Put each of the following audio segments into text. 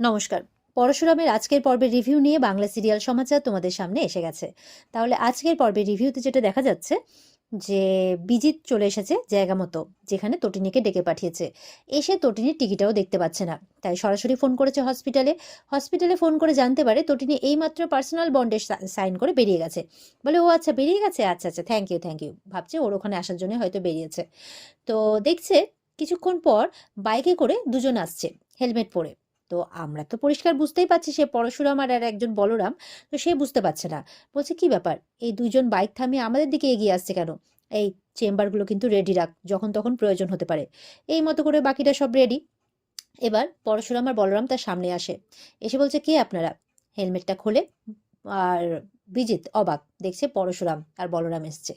নমস্কার। পরশুরামের আজকের পর্বের রিভিউ নিয়ে বাংলা সিরিয়াল সমাচার তোমাদের সামনে এসে গেছে। তাহলে আজকের পর্বের রিভিউতে যেটা দেখা যাচ্ছে, যে বিজিত চলে এসেছে জায়গা মতো, যেখানে তটিনীকে ডেকে পাঠিয়েছে। এসে তটিনীর টিকিটাও দেখতে পাচ্ছে না। তাই সরাসরি ফোন করেছে হসপিটালে। হসপিটালে ফোন করে জানতে পারে তটিনী এইমাত্র পার্সোনাল বন্ডে সাইন করে বেরিয়ে গেছে। বলে, ও আচ্ছা বেরিয়ে গেছে? আচ্ছা আচ্ছা থ্যাংক ইউ থ্যাংক ইউ ভাবছে, ওর ওখানে আসার জন্য হয়তো বেরিয়েছে। তো দেখছে, কিছুক্ষণ পর বাইকে করে দুজন আসছে, হেলমেট পরে। তো আমরা তো পরিষ্কার বুঝতেই পারছি সে পরশুরাম আর আর একজন বলরাম, তো সে বুঝতে পারছে না। বলছে, কি ব্যাপার? এই দুজন বাইক থামিয়ে আমাদের দিকে এগিয়ে আসছে কেন? এই চেম্বারগুলো কিন্তু রেডি রাখ, যখন তখন প্রয়োজন হতে পারে। এই মতো করে বাকিটা সব রেডি এবার পরশুরাম আর বলরাম তার সামনে আসে। এসে বলছে, কে আপনারা? হেলমেটটা খোলে। আর বিজিত অবাক, দেখছে পরশুরাম আর বলরাম এসছে।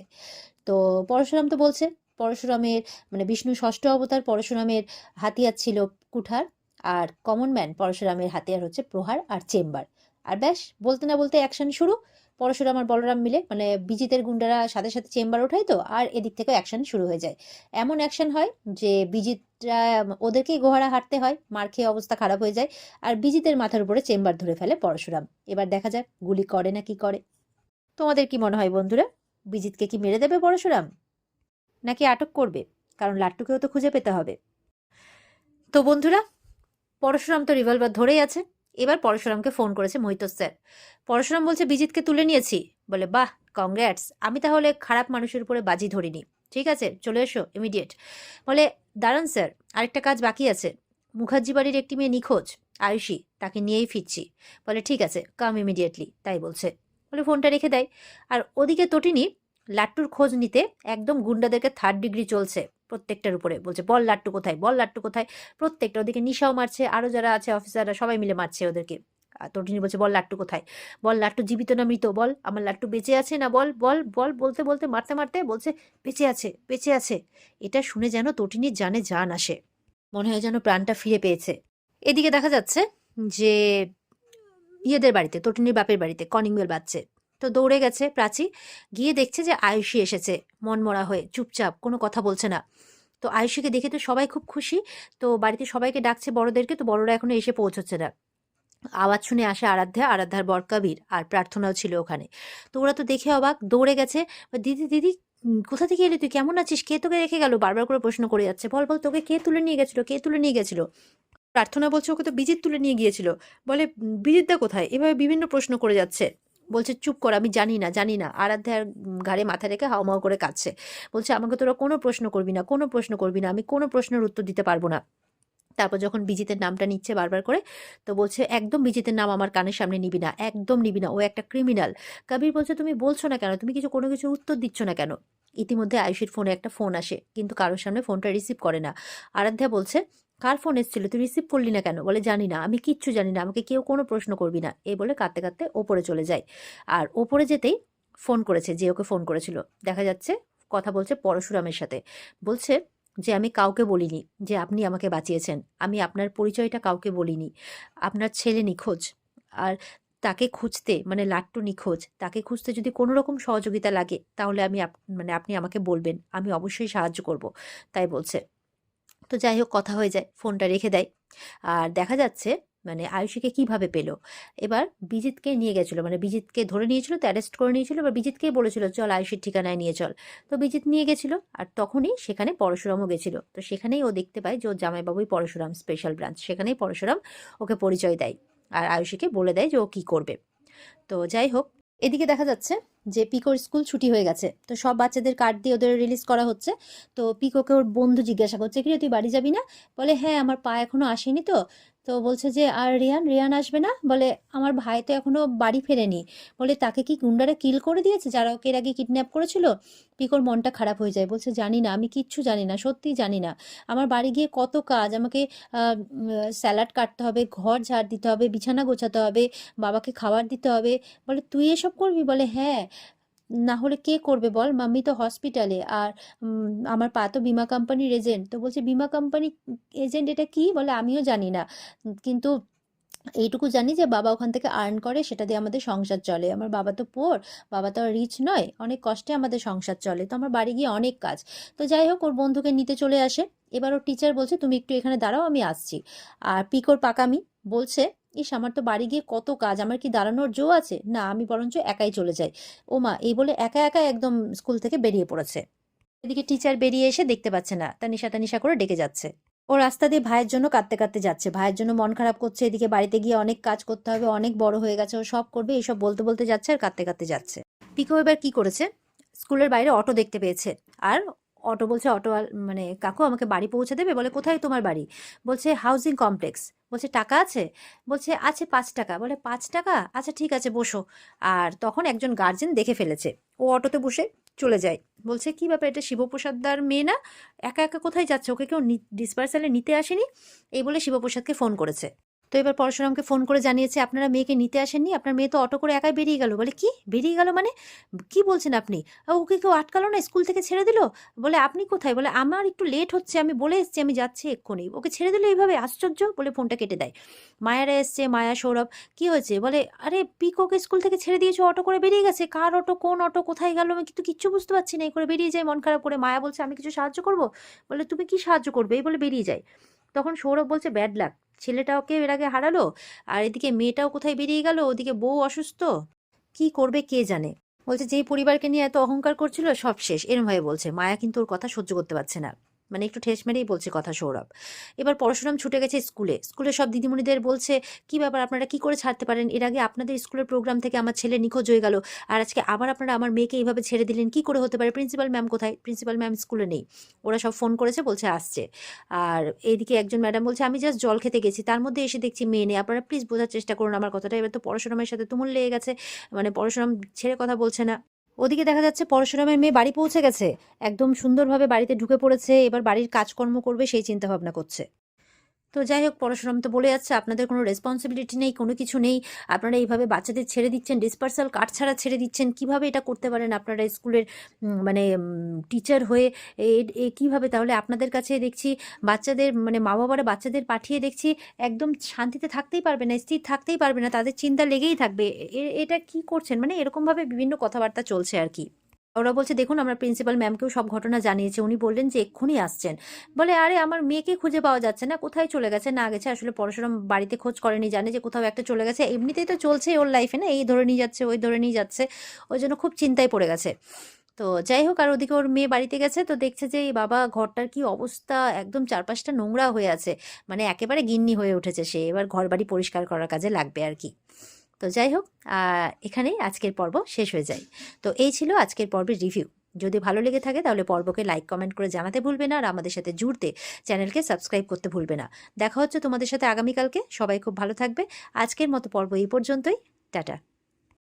তো পরশুরাম তো বলছে, পরশুরামের মানে বিষ্ণু ষষ্ঠ অবতার পরশুরামের হাতিয়ার ছিল কুঠার আর কমন ম্যান পরশুরামের হাতিয়ার হচ্ছে প্রহার আর চেম্বার। আর ব্যাস, বলতে না বলতে অ্যাকশন শুরু। পরশুরাম আর বলরাম মিলে মানে বিজিতের গুন্ডারা সাথে সাথে চেম্বার ওঠায় তো, আর এদিক থেকে অ্যাকশন শুরু হয়ে যায়। এমন অ্যাকশন হয় যে বিজিতরা ওদেরকেই গোহারা হাঁটতে হয়, মার খেয়ে অবস্থা খারাপ হয়ে যায়, আর বিজিতের মাথার উপরে চেম্বার ধরে ফেলে পরশুরাম। এবার দেখা যাক গুলি করে না কি করে। তোমাদের কি মনে হয় বন্ধুরা? বিজিতকে কি মেরে দেবে পরশুরাম? নাকি আটক করবে? কারণ লাট্টুকেও তো খুঁজে পেতে হবে। তো বন্ধুরা পরশুরাম তো রিভলভার ধরেই আছে। এবার পরশুরামকে ফোন করেছে মোহিত স্যার পরশুরাম বলছে, বিজিতকে তুলে নিয়েছি। বলে, বাহ কংগ্র্যাটস আমি তাহলে খারাপ মানুষের উপরে বাজি ধরিনি। ঠিক আছে, চলে এসো ইমিডিয়েট বলে, দাঁড়ান স্যার আরেকটা কাজ বাকি আছে। মুখার্জি বাড়ির একটি মেয়ে নিখোঁজ, আয়ুষী, তাকে নিয়েই ফিরছি। বলে, ঠিক আছে কাম ইমিডিয়েটলি তাই বলছে। বলে ফোনটা রেখে দেয়। আর ওদিকে তটিনী, লাট্টুর খোঁজ নিতে একদম গুন্ডাদেরকে থার্ড ডিগ্রি চলছে। প্রত্যেকটার উপরে। বলছে, বল লাট্টু কোথায়? বল লাট্টু কোথায়? প্রত্যেকটা ওদিকে নিশাও মারছে আরও যারা আছে, অফিসাররা সবাই মিলে মারছে ওদেরকে। তটিনী বলছে, বল লাট্টু কোথায়? বল লাট্টু জীবিত না মৃত? বল, আমার লাট্টু বেঁচে আছে না? বল বল বল? বলতে বলতে, মারতে মারতে বলছে, বেঁচে আছে বেঁচে আছে। এটা শুনে যেন তটিনীর জানে জান আসে মনে হয় যেন প্রাণটা ফিরে পেয়েছে। এদিকে দেখা যাচ্ছে যে ইয়েদের বাড়িতে তটিনীর বাপের বাড়িতে কনিংবেল বাজছে তো দৌড়ে গেছে প্রাচী। গিয়ে দেখছে যে আয়ুষী এসেছে মনমরা হয়ে চুপচাপ কোনো কথা বলছে না। তো আয়ুষীকে দেখে তো সবাই খুব খুশি। তো বাড়িতে সবাইকে ডাকছে বড়দেরকে তো বড়রা এখনও এসে পৌঁছচ্ছে না। আওয়াজ শুনে আসে আরাধ্যা আরাধ্যার বর আর প্রার্থনাও ছিল ওখানে। তো ওরা তো দেখে অবাক দৌড়ে গেছে। দিদি দিদি কোথা থেকে এলি তুই? কেমন আছিস? কে তোকে রেখে গেল? বারবার করে প্রশ্ন করে যাচ্ছে। বল বল তোকে কে তুলে নিয়ে গেছিল? কে তুলে নিয়ে গেছিল? প্রার্থনা বলছে ওকে তো বিজিত তুলে নিয়ে গিয়েছিল। বলে "উম, বিজিতদা কোথায়? এভাবে বিভিন্ন প্রশ্ন করে যাচ্ছে। বলছে, চুপ কর, আমি জানি না জানি না। আরাধ্যার ঘাড়ে মাথা রেখে হাওমাও করে কাঁদছে। বলছে, আমাকে তোরা কোনো প্রশ্ন করবি না, কোনো প্রশ্ন করবি না, আমি কোনো প্রশ্নের উত্তর দিতে পারব না। তারপর যখন বিজিতের নামটা নিচ্ছে বারবার করে, তো বলছে, একদম বিজিতের নাম আমার কানের সামনে নিবি না, একদম নিবি না, ও একটা ক্রিমিনাল। কবির বলছে, তুমি বলছো না কেন? তুমি কিছু, কোনো কিছু উত্তর দিচ্ছ না কেন? ইতিমধ্যে আয়ুষীর ফোনে একটা ফোন আসে, কিন্তু কারোর সামনে ফোনটা রিসিভ করে না। আরাধ্যা বলছে কার ফোন এসেছিল? তুই রিসিভ করলি না কেন? বলে, জানি না, আমি কিচ্ছু জানি না, আমাকে কেউ কোনো প্রশ্ন করবি না। এই বলে কাঁদতে কাঁদতে ওপরে চলে যায়। আর ওপরে যেতেই ফোন করেছে, যে ওকে ফোন করেছিল। দেখা যাচ্ছে কথা বলছে পরশুরামের সাথে। বলছে যে, আমি কাউকে বলিনি যে আপনি আমাকে বাঁচিয়েছেন। আমি আপনার পরিচয়টা কাউকে বলিনি। আপনার ছেলে নিখোঁজ। আর তাকে খুঁজতে মানে লাট্টু নিখোঁজ, তাকে খুঁজতে যদি কোনো রকম সহযোগিতা লাগে, তাহলে আমি মানে আপনি আমাকে বলবেন। আমি অবশ্যই সাহায্য করব। তাই বলছে। তো যাই হোক, কথা হয়ে যায়, ফোনটা রেখে দেয়। আর দেখা যাচ্ছে মানে আয়ুষীকে কীভাবে পেল? এবার বিজিতকে নিয়ে গেছিল মানে বিজিতকে ধরে নিয়েছিল, তো অ্যারেস্ট করে নিয়েছিল, এবার বিজিতকেই বলেছিল, চল আয়ুষীর ঠিকানায় নিয়ে চল। তো বিজিত নিয়ে গেছিল, আর তখনই সেখানে পরশুরামও গেছিল। তো সেখানেই ও দেখতে পায় যে, ওর জামাইবাবুই পরশুরাম স্পেশাল ব্রাঞ্চ সেখানেই পরশুরাম ওকে পরিচয় দেয়, আর আয়ুষীকে বলে দেয় যে, ও কী করবে। তো যাই হোক, এদিকে দেখা যাচ্ছে যে পিকোর স্কুল ছুটি হয়ে গেছে। তো সব বাচ্চাদের কার্ড দিয়ে ওদের রিলিজ করা হচ্ছে। তো পিকোকে ওর বন্ধু জিজ্ঞাসা করছে কি তুই বাড়ি যাবি না? বলে হ্যাঁ আমার পা এখনও আসেনি তো। তো বলছে যে, আর রিয়ান রিয়ান আসবে না? বলে, আমার ভাই তো এখনও বাড়ি ফেরেনি। বলে, তাকে কি গুন্ডারা কিল করে দিয়েছে যারা ওকে এর আগে কিডন্যাপ করেছিল? পিকোর মনটা খারাপ হয়ে যায়, বলছে, জানি না, আমি কিচ্ছু জানি না, সত্যিই জানি না। আমার বাড়ি গিয়ে কত কাজ, আমাকে স্যালাড কাটতে হবে, ঘর ঝাড় দিতে হবে, বিছানা গোছাতে হবে, বাবাকে খাবার দিতে হবে। বলে, তুই এসব করবি? বলে হ্যাঁ। না হলে কে করবে বল? মাম্মি তো হসপিটালে আর আমার পা তো বিমা কোম্পানির এজেন্ট তো বলছে, বিমা কোম্পানি এজেন্ট এটা কি? বলে, আমিও জানি না। কিন্তু এইটুকু জানি যে, বাবা ওখান থেকে আর্ন করে, সেটা দিয়ে আমাদের সংসার চলে। আমার বাবা তো পোর বাবা তো আর রিচ নয়, অনেক কষ্টে আমাদের সংসার চলে। তো আমার বাড়ি গিয়ে অনেক কাজ। তো যাই হোক, ওর বন্ধুকে নিতে চলে আসে। এবার ওর টিচার বলছে, তুমি একটু এখানে দাঁড়াও, আমি আসছি। আর পিকোর পাকামি। বলছে, ইস, আমার তো বাড়ি গিয়ে কত কাজ, আমার কি দাঁড়ানোর জো আছে? না, আমি বরঞ্চ একাই চলে যাই। ও মা, এই বলে একা একা একদম স্কুল থেকে বেরিয়ে পড়েছে। এদিকে টিচার বেরিয়ে এসে দেখতে পাচ্ছে না, তা নিশা তানিশা করে ডেকে যাচ্ছে। ও রাস্তা দিয়ে ভাইয়ের জন্য কাঁদতে কাঁদতে যাচ্ছে, ভাইয়ের জন্য মন খারাপ করছে, এদিকে বাড়িতে গিয়ে অনেক কাজ করতে হবে, অনেক বড় হয়ে গেছে, ও সব করবে এইসব বলতে বলতে যাচ্ছে আর কাঁদতে কাঁদতে যাচ্ছে। পিকো এবার কি করেছে? স্কুলের বাইরে অটো দেখতে পেয়েছে, আর অটো বলছে, অটো মানে কাকু আমাকে বাড়ি পৌঁছে দেবে? বলে, কোথায় তোমার বাড়ি? বলছে, হাউজিং কমপ্লেক্স। বলছে, টাকা আছে? বলছে, আছে পাঁচ টাকা। বলে, পাঁচ টাকা? আচ্ছা ঠিক আছে, বসো। আর তখন একজন গার্জেন দেখে ফেলেছে। ও অটোতে বসে চলে যায়। বলছে, কি ব্যাপার এটা? শিবপ্রসাদদার মেয়ে না? একা একা কোথায় যাচ্ছে? ওকে কেউ ডিসপার্সালে নিতে আসেনি? এই বলে শিবপ্রসাদকে ফোন করেছে। তো এবার পরশুরামকে ফোন করে জানিয়েছে, আপনারা মেয়েকে নিতে আসেননি? আপনার মেয়ে তো অটো করে একাই বেরিয়ে গেল। বলে, কি? বেরিয়ে গেল মানে? কি বলছেন আপনি? ওকে কেউ আটকালো না? স্কুল থেকে ছেড়ে দিল? বলে, আপনি কোথায়? বলে, আমার একটু লেট হচ্ছে, আমি বলে এসছি, আমি যাচ্ছি এক্ষুনি। ওকে ছেড়ে দিল এইভাবে, আশ্চর্য বলে ফোনটা কেটে দেয়। মায়ারা এসছে, মায়া, সৌরভ, কি হয়েছে? বলে, আরে পিকোকে স্কুল থেকে ছেড়ে দিয়েছ, অটো করে বেরিয়ে গেছে। কার অটো, কোন অটো, কোথায় গেল? আমি কিন্তু কিচ্ছু বুঝতে পারছি না। এই করে বেরিয়ে যায়, মন খারাপ করে মায়া বলছে, আমি কিছু সাহায্য করব? বলে, তুমি কি সাহায্য করবে? এই বলে বেরিয়ে যায়। তখন সৌরভ বলছে ব্যাড লাক ছেলেটা ওকে এর আগে হারালো? আর এদিকে মেয়েটাও কোথায় বেরিয়ে গেল? ওদিকে বউ অসুস্থ? কি করবে কে জানে? বলছে, যেই পরিবারকে নিয়ে এত অহংকার করছিল, সব শেষ। এরম ভাবে বলছে। মায়া কিন্তু ওর কথা সহ্য করতে পারছে না। মানে একটু ঠেস মেরেই বলছে কথা সৌরভ। এবার পরশুরাম ছুটে গেছে স্কুলে। স্কুলে সব দিদিমণিদের বলছে, কি ব্যাপার, আপনারা কি করে ছাড়তে পারেন? এর আগে আপনাদের স্কুলের প্রোগ্রাম থেকে আমার ছেলে নিখোঁজ হয়ে গেল, আর আজকে আবার আপনারা আমার মেয়েকে এইভাবে ছেড়ে দিলেন, কি করে হতে পারে? প্রিন্সিপাল ম্যাম কোথায়? প্রিন্সিপাল ম্যাম স্কুলে নেই। ওরা সব ফোন করেছে, বলছে আসছে। আর এইদিকে একজন ম্যাডাম বলছে, আমি জাস্ট জল খেতে গেছি, তার মধ্যে এসে দেখছি মেয়ে নেই। আপনারা প্লিজ বোঝার চেষ্টা করুন আমার কথাটা। এবার তো পরশুরামের সাথে তুমুল লেগে গেছে। মানে পরশুরাম ছেড়ে কথা বলছে না। ওদিকে দেখা যাচ্ছে পরশুরামের মেয়ে বাড়ি পৌঁছে গেছে। একদম সুন্দরভাবে বাড়িতে ঢুকে পড়েছে, এবার বাড়ির কাজকর্ম করবে সেই চিন্তা ভাবনা করছে। তো যাই হোক পরশুরাম তো বলে যাচ্ছে, আপনাদের কোনো রেসপন্সিবিলিটি নেই, কোনো কিছু নেই। আপনারা এইভাবে বাচ্চাদের ছেড়ে দিচ্ছেন ডিসপার্সাল কার্ড ছাড়া ছেড়ে দিচ্ছেন, কীভাবে এটা করতে পারেন আপনারা স্কুলের মানে টিচার হয়ে? এ- কীভাবে? তাহলে আপনাদের কাছে দেখছি, বাচ্চাদের মানে মা বাবারা বাচ্চাদের পাঠিয়ে দেখছি, একদম শান্তিতে থাকতেই পারবে না, স্থির থাকতেই পারবে না, তাদের চিন্তা লেগেই থাকবে। এটা কি করছেন? মানে এরকমভাবে বিভিন্ন কথাবার্তা চলছে আর কি। ওরা বলছে, দেখুন, আমরা প্রিন্সিপাল ম্যামকেও সব ঘটনা জানিয়েছি। উনি বললেন যে এক্ষুনি আসছেন। বলে, আরে, আমার মেয়েকে খুঁজে পাওয়া যাচ্ছে না। কোথায় চলে গেছে? না গেছে। আসলে পরশুরাম বাড়িতে খোঁজ করেনি, জানে যে কোথাও একটা চলে গেছে। এমনিতেই তো চলছে ওর লাইফে না? এই ধরে নিয়ে যাচ্ছে, ওই ধরে নিয়ে যাচ্ছে। ওই জন্য খুব চিন্তায় পড়ে গেছে। তো যাই হোক, আর ওদিকে ওর মেয়ে বাড়িতে গেছে। তো দেখছে যে এই বাবা, ঘরটার কি অবস্থা? একদম চারপাশটা নোংরা হয়ে আছে। মানে একেবারে গিন্নি হয়ে উঠেছে সে। এবার ঘর বাড়ি পরিষ্কার করার কাজে লাগবে আর কি। তো যাই হোক এখানেই আজকের পর্ব শেষ হয়ে যায়। তো এই ছিল আজকের পর্বের রিভিউ। যদি ভালো লেগে থাকে তাহলে পর্বকে লাইক, কমেন্ট করে জানাতে ভুলবে না আর আমাদের সাথে জুড়তে চ্যানেলকে সাবস্ক্রাইব করতে ভুলবে না। দেখা হচ্ছে তোমাদের সাথে আগামীকালকে। সবাই খুব ভালো থাকবে। আজকের মতো পর্ব এই পর্যন্তই। টাটা।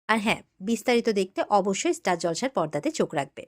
আর হ্যাঁ বিস্তারিত দেখতে অবশ্যই স্টার জলসার পর্দাতে চোখ রাখবে।